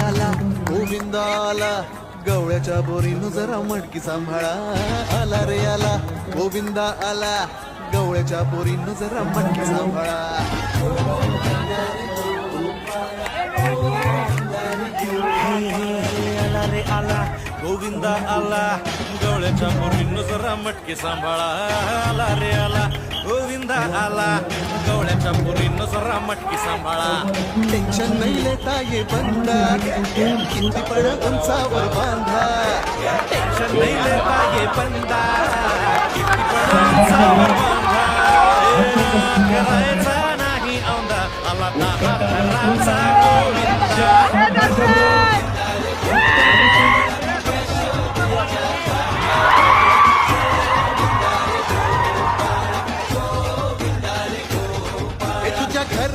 आला गोविंद आला गवळ्याच्या बोरीनं जरा मटकी सांभाळा. आला रे आला. गोविंद आला. गवळ्याच्या बोरीनं जरा मटकी सांभाळा. आला रे आला. गोविंदा आला. गवळ्याच्या पोरीनं जरा मटके सांभाळा. आला रे आला. गोविंदा आला. गवळ्याच्या पोरीनं जरा मटकी सांभाळा. टेन्शन नाही लेता ये बंदा. किती पड उंचावर बांधा. टेन्शन नाही लेता ये बंदा. किती पड उंचावर बांधा. करायचा नाही औंदा. आला दहा